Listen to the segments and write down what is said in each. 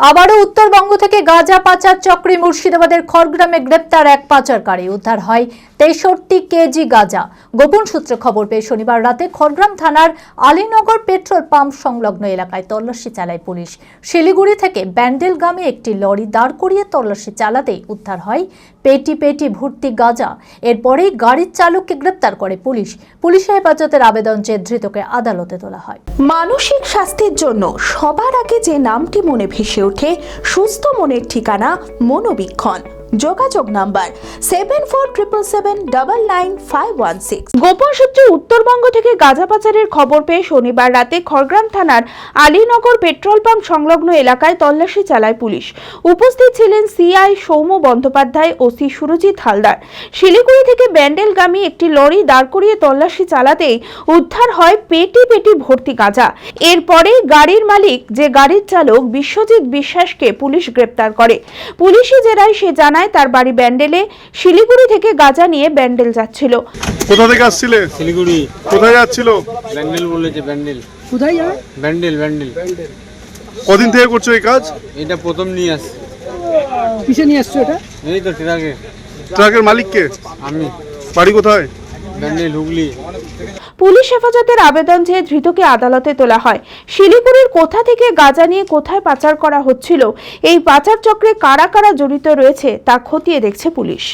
আবারও উত্তরবঙ্গ থেকে গাঁজা পাচার চক্রে মুর্শিদাবাদের খড়গ্রামে গ্রেপ্তার এক পাচারকারী। উদ্ধার হয় তেষট্টি কেজি গাঁজা। গোপন সূত্রে খবর পেয়ে শনিবার রাতে খড়গ্রাম থানার আলীনগর পেট্রোল পাম্প সংলগ্ন এলাকায় তল্লাশি চালায় পুলিশ। শিলিগুড়ি থেকে ব্যান্ডেলগামে একটি লরি দাঁড় করিয়ে তল্লাশি চালাতেই উদ্ধার হয় পেটি পেটি ভর্তি গাঁজা। এরপরেই গাড়ির চালককে গ্রেপ্তার করে পুলিশ। পুলিশের হেফাজতের আবেদন চেয়ে ধৃতকে আদালতে তোলা হয়। মানসিক স্বাস্থ্যের জন্য সবার আগে যে নামটি মনে ভেসে ওঠে, সুস্থ মনের ঠিকানা মনোবীক্ষণ। যোগাযোগ number seven four triple seven double nine five one six গোপন সূত্রে উত্তরবঙ্গ থেকে গাঁজা পাচারের খবর পেয়ে শনিবার রাতে খড়গ্রাম থানার আলীনগর পেট্রোল পাম্প সংলগ্ন এলাকায় তল্লাশি চালায় পুলিশ। উপস্থিত ছিলেন CI Soumya Bandyopadhyay O C Surajit Haldar. Siliguri থেকে ব্যান্ডেলগামী একটি লরি দাঁড় করিয়ে তল্লাশি চালাতেই উদ্ধার হয় পেটি পেটি ভর্তি গাঁজা। এরপরে গাড়ির মালিক, যে গাড়ির চালক বিশ্বজিৎ বিশ্বাসকে পুলিশ গ্রেপ্তার করে। পুলিশি জেরায় সে জানায় তার বাড়ি ব্যান্ডেলে শিলিগুড়ি থেকে গাঁজা নিয়ে ব্যান্ডেল যাচ্ছিল। কোথা থেকে আসছিলে? শিলিগুড়ি। কোথায় যাচ্ছিল? ব্যান্ডেল বলেছে ব্যান্ডেল। কোথায় যাবে ব্যান্ডেল ব্যান্ডেল। কদিন থেকে করছ এই কাজ? এটা প্রথম নিয়ে আস কিসে নিয়ে আসছো এটা? এই তো ট্রাকে। ট্রাকের মালিককে? আমি। বাড়ি কোথায়? ব্যান্ডেল হুগলি। পুলিশ হেফাজতের আবেদন চেয়ে ধৃতকে আদালতে তোলা হয়, শিলিগুড়ির কোথা থেকে গাঁজা নিয়ে কোথায় পাচার করা হচ্ছিল, এই পাচার চক্রে কারা কারা জড়িত রয়েছে তা খতিয়ে দেখছে পুলিশ।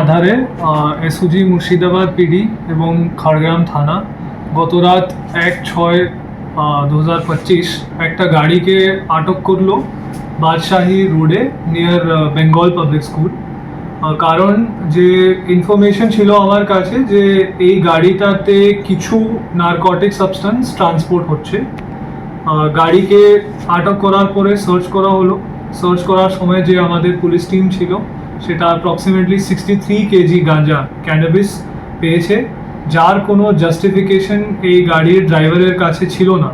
আধারে এসওজি মুর্শিদাবাদ পিডি এবং খড়গ্রাম থানা গত রাত এক ছয় দু একটা গাড়িকে আটক করল বাদশাহী রোডে নিয়ার বেঙ্গল পাবলিক স্কুল কারণ যে ইনফরমেশন ছিল আমার কাছে যে এই গাড়িটাতে কিছু নার্কটিক সাবস্টেন্স ট্রান্সপোর্ট হচ্ছে। গাড়িকে আটক করার পরে সার্চ করা হলো। সার্চ করার সময় যে আমাদের পুলিশ টিম ছিল, সেটা approximately sixty three KG ganja cannabis পেয়েছে, যার কোনো জাস্টিফিকেশন এই গাড়ির ড্রাইভারের কাছে ছিল না।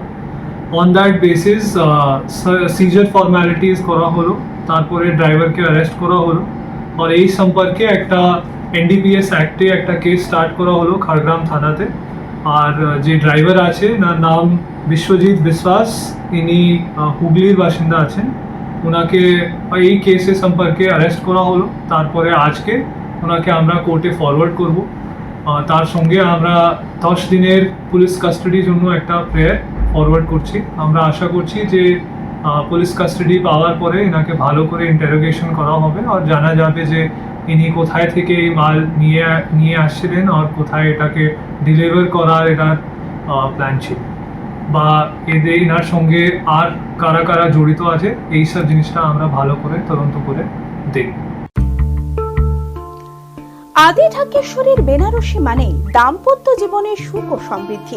On that basis seizure formalities করা হলো, তারপরে ড্রাইভারকে অ্যারেস্ট করা হলো। আর এই সম্পর্কে একটা এনডিপিএস অ্যাক্টে একটা কেস স্টার্ট করা হলো খড়গ্রাম থানাতে আর যে ড্রাইভার আছে তার নাম বিশ্বজিৎ বিশ্বাস ইনি হুগলির বাসিন্দা আছেন ওনাকে এই কেসে সম্পর্কে অ্যারেস্ট করা হলো তারপরে আজকে ওনাকে আমরা কোর্টে ফরওয়ার্ড করব তার সঙ্গে আমরা দশ দিনের পুলিশ কাস্টাডির জন্য একটা প্রেয়ার ফরওয়ার্ড করছি আমরা আশা করছি যে পুলিশ কাস্টাডি পাওয়ার পরে এনাকে ভালো করে ইন্টারোগেশন করা হবে আর জানা যাবে যে ইনি কোথায় থেকে এই মাল নিয়ে নিয়ে আসছিলেন আর কোথায় এটাকে ডেলিভার করার এটার প্ল্যান ছিল। বা এদের এনার সঙ্গে আর কারা কারা জড়িত আছে, এই সব জিনিসটা আমরা ভালো করে, তদন্ত করে দেখব। আদি ঢাকেশ্বরীর বেনারসি মানে দাম্পত্য জীবনের সুখ ও সমৃদ্ধি।